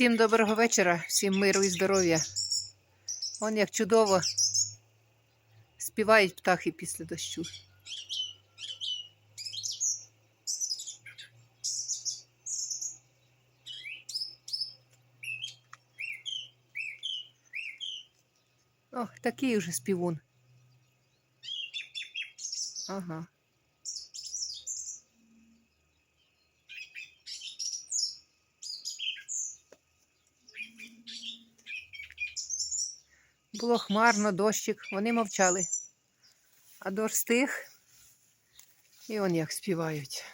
Всім доброго вечора, всім миру і здоров'я. Он як чудово співають птахи після дощу. О, такий уже співун. Ага. Було хмарно, дощик, вони мовчали. А дощ стих, і он як співають.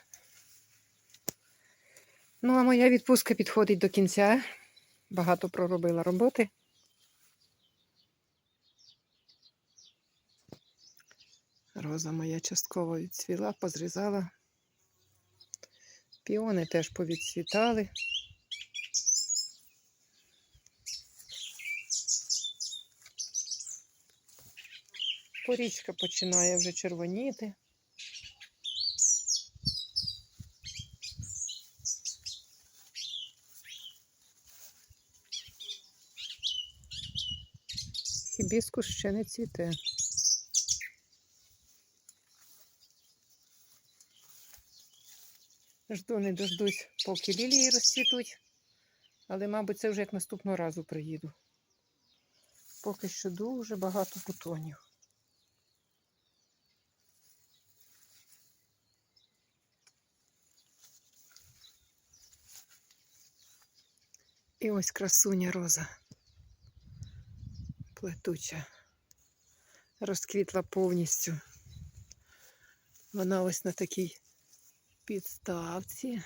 Ну, а моя відпустка підходить до кінця. Багато проробила роботи. Роза моя частково відцвіла, позрізала. Піони теж повідцвітали. Порічка починає вже червоніти. Хібіскус ще не цвіте. Жду не дождусь, поки лілії розцвітуть, але, мабуть, це вже як наступного разу приїду. Поки що дуже багато бутонів. І ось красуня роза. Плетуча. Розквітла повністю. Вона ось на такій підставці.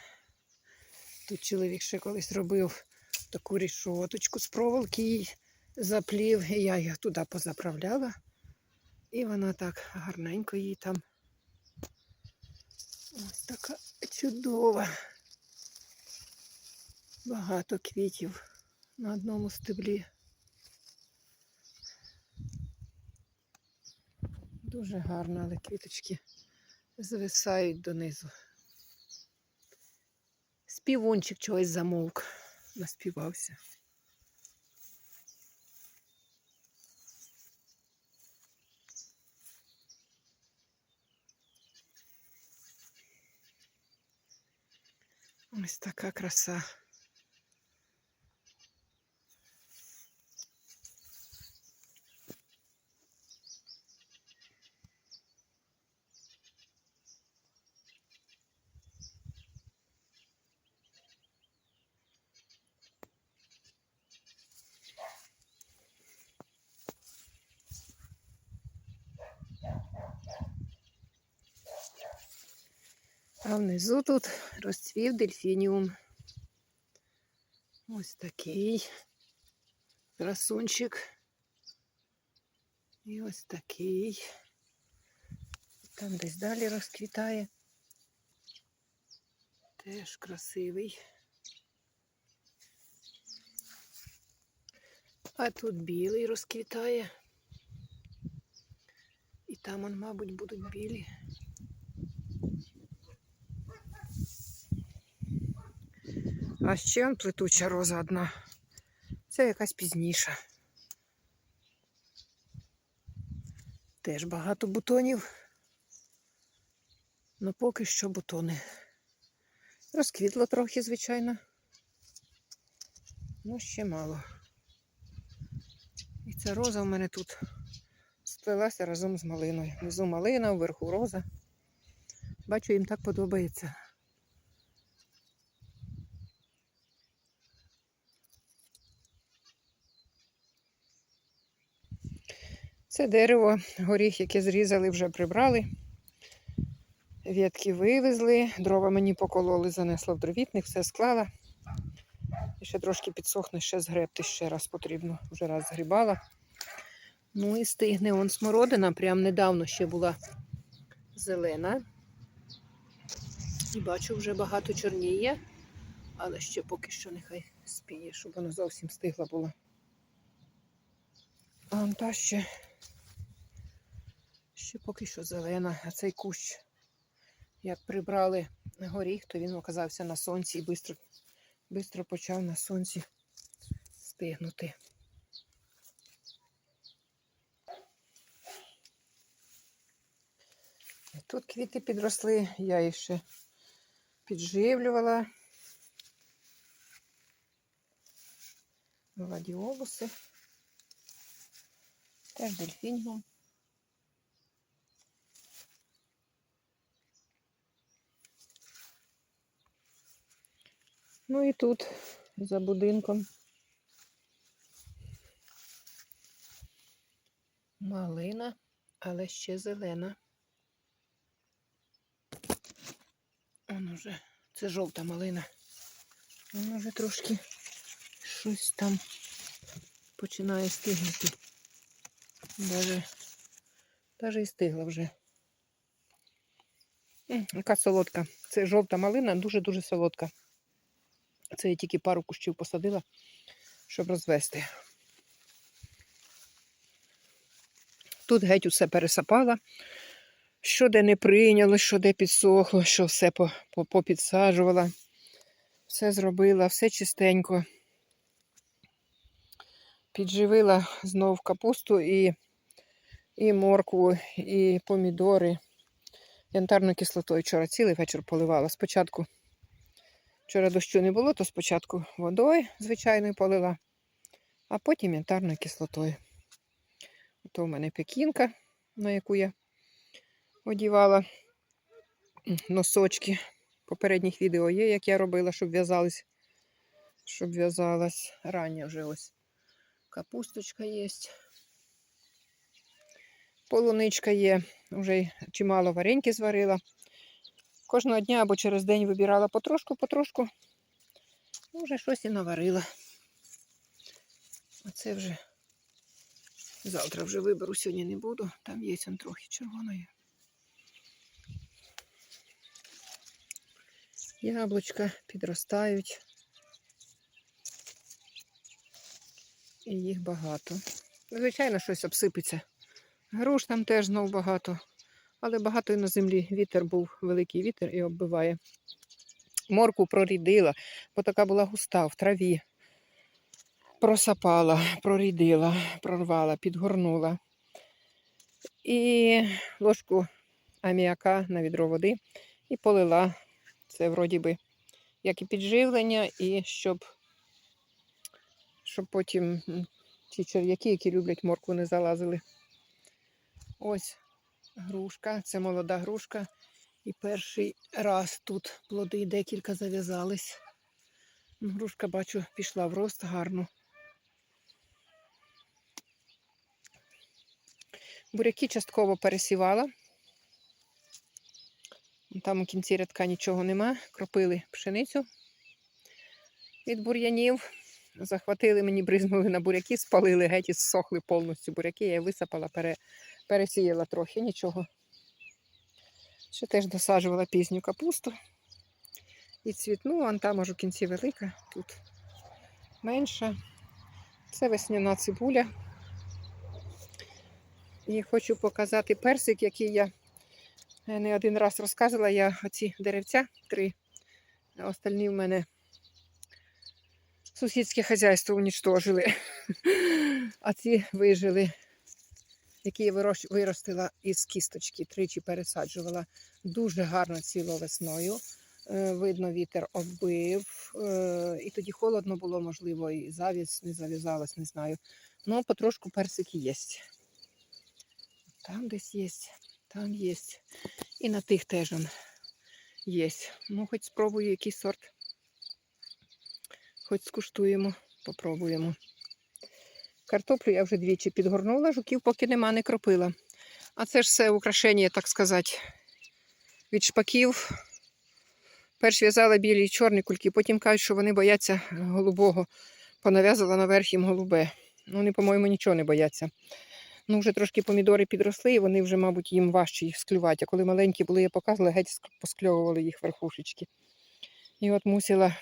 Тут чоловік ще колись робив таку рішоточку з проволоки їй заплів, і я їх туди позаправляла. І вона так гарненько їй там. Ось така чудова. Багато квітів на одному стеблі. Дуже гарно, але квіточки звисають донизу. Співунчик чогось замовк, наспівався. Ось така краса. А внизу тут розцвів дельфініум. Ось такий красунчик. І ось такий. Там десь далі розквітає. Теж красивий. А тут білий розквітає. І там, он, мабуть, будуть білі. А ще он плетуча роза одна. Це якась пізніша. Теж багато бутонів. Ну поки що бутони. Розквітло трохи, звичайно. Ну, ще мало. І ця роза в мене тут сплелася разом з малиною. Внизу малина, вверху роза. Бачу, їм так подобається. Це дерево, горіх, яке зрізали, вже прибрали. Вітки вивезли, дрова мені покололи, занесла в дровітник, все склала. І ще трошки підсохне, ще згребти ще раз потрібно. Вже раз згрібала. Ну і стигне он смородина. Прям недавно ще була зелена. І бачу, вже багато чорніє, але ще поки що нехай спіє, щоб вона зовсім стигла була. А та ще, ще поки що зелена, а цей кущ, як прибрали горіх, то він оказався на сонці і швидко, швидко почав на сонці стигнути. Тут квіти підросли, я їх ще підживлювала. Гладіолуси. Теж дельфініум. Ну і тут за будинком малина, але ще зелена. Он уже, це жовта малина. Вона вже трошки щось там починає стигнути. Даже, даже і стигла вже. Яка солодка. Це жовта малина, дуже-дуже солодка. Це я тільки пару кущів посадила, щоб розвести. Тут геть усе пересапала. Що де не прийняло, що де підсохло, що все по- по- попідсаджувала. Все зробила, все чистенько. Підживила знов капусту і, і моркву, і помідори. Янтарною кислотою вчора цілий вечір поливала. Спочатку вчора дощу не було, то спочатку водою звичайною полила, а потім янтарною кислотою. То в мене пекінка, на яку я одівала носочки. Попередніх відео є, як я робила, щоб в'язались, щоб в'язалась. Рання вже ось капусточка є. Полуничка є, вже чимало вареньки зварила. Кожного дня або через день вибирала потрошку, потрошку. Ну, вже щось і наварила. Оце вже завтра вже виберу, сьогодні не буду. Там є он трохи червоної. Яблучка підростають. І їх багато. Звичайно, щось обсипеться. Груш там теж знов багато. Але багато на землі. Вітер був, великий вітер і оббиває. Морку прорідила, бо така була густа в траві. Просапала, прорідила, прорвала, підгорнула. І ложку аміака на відро води і полила. Це вроді би як і підживлення, і щоб, щоб потім ті черв'яки, які люблять моркву, не залазили. Ось грушка, це молода грушка. І перший раз тут плоди декілька зав'язались. Ну, Грушка, бачу, пішла в рост гарно. Буряки частково пересівала. Там у кінці рядка нічого нема. Кропили пшеницю від бур'янів. Захватили мені, бризнули на буряки, спалили геть і зсохли повністю буряки. Я висипала, пере, пересіяла трохи, нічого. Ще теж досаджувала пізню капусту. І цвітну, вон там аж у кінці велика, тут менша. Це весняна цибуля. І хочу показати персик, який я е, не один раз розказувала. Я оці деревця три. Остальні в мене сусідське хазяйство унічтожили. А ці вижили, які я виростила із кісточки, тричі пересаджувала. Дуже гарно ціло весною. Е, Видно, вітер оббив. е, І тоді холодно було, можливо, і завість не зав'язалась, не знаю. Ну, потрошку персики є. Там десь є, там є. І на тих теж є. Ну, хоч спробую який сорт. Хоч скуштуємо, попробуємо. Картоплю я вже двічі підгорнула, жуків поки нема, не кропила. А це ж все украшення, так сказати, від шпаків. Перш в'язала білі і чорні кульки, потім кажуть, що вони бояться голубого. Понав'язала наверх їм голубе. Ну, вони, по-моєму, нічого не бояться. Ну, вже трошки помідори підросли, і вони вже, мабуть, їм важче їх склювати. А коли маленькі були, я показувала, геть поскльовували їх верхушечки. І от мусила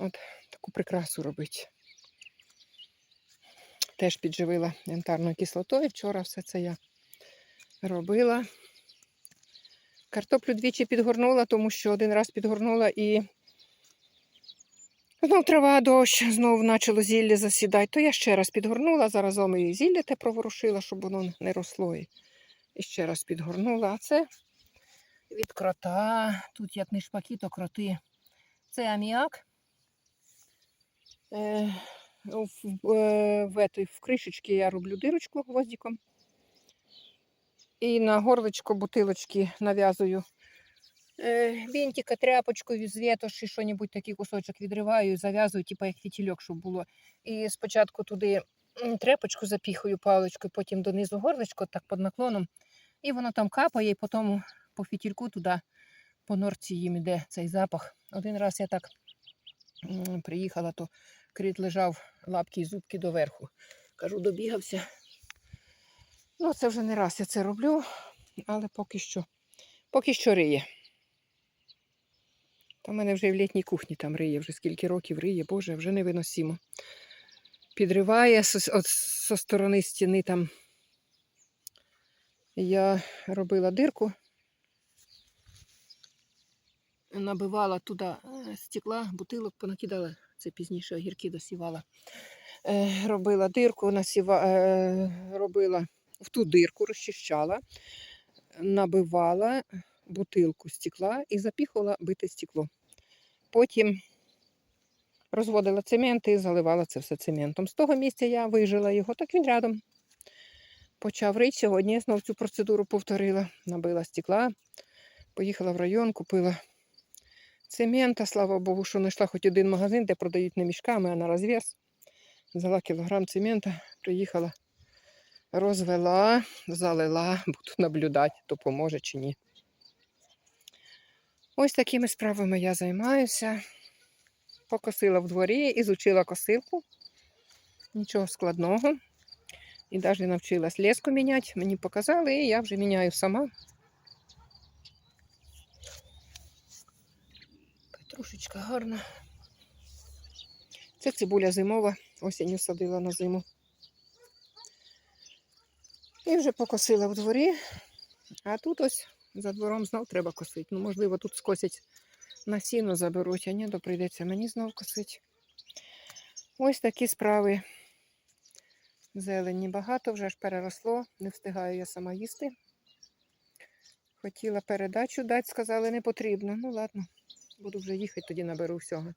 от таку прикрасу робити. Теж підживила янтарною кислотою. Вчора все це я робила. Картоплю двічі підгорнула, тому що один раз підгорнула і Знов трава дощ, знов почало зілля засідати, то я ще раз підгорнула, заразом і зілля те проворушила, щоб воно не росло. І ще раз підгорнула. А це від крота. Тут як не шпаки, то кроти. Це аміак. Е, в, е, в, в кришечці я роблю дирочку гвоздиком. І на горлечко бутилочки нав'язую е, бінтика, тряпочку з ветоші, що-небудь такий кусочок відриваю зав'язую, типу як фітільок, щоб було. І спочатку туди тряпочку запіхаю паличкою, потім донизу горлечко, так під наклоном. І воно там капає, і потім по фітільку туди, по норці їм іде цей запах. Один раз я так приїхала, то кріт лежав лапки і зубки доверху. Кажу, добігався. Ну, це вже не раз я це роблю, але поки що, поки що риє. Та в мене вже в літній кухні там риє, вже скільки років риє, Боже, вже невиносимо. Підриває от, со сторони стіни там. Я робила дирку, набивала туди е, стекла, бутилок понакидала, це пізніше огірки досівала. Е, робила дирку, насіва, е, робила в ту дирку, розчищала, набивала бутилку стекла і запіхувала бите стекло. Потім розводила цемент і заливала це все цементом. З того місця я вижила його, так він рядом. Почав рити. Сьогодні я знову цю процедуру повторила. Набила стекла, поїхала в район, купила цемента. Слава Богу, що знайшла хоч один магазин, де продають не мішками, а на розв'яз. Взяла кілограм цемента, приїхала, розвела, залила, буду наблюдати, допоможе чи ні. Ось такими справами я займаюся. Покосила в дворі і зучила косилку. Нічого складного. І навіть навчилась леску міняти. Мені показали, і я вже міняю сама. Петрушечка гарна. Це цибуля зимова, осінню садила на зиму. І вже покосила в дворі, а тут ось за двором знов треба косити. Ну, можливо, тут скосять на сіно заберуть, а ні, то прийдеться мені знов косити. Ось такі справи. Зелені багато, вже ж переросло, не встигаю я сама їсти. Хотіла передачу дати, сказали, не потрібно. Ну ладно, буду вже їхати, тоді наберу всього.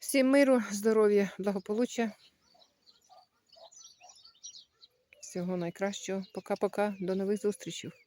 Всім миру, здоров'я, благополуччя. Всього найкращого. Пока-пока. До нових зустрічей.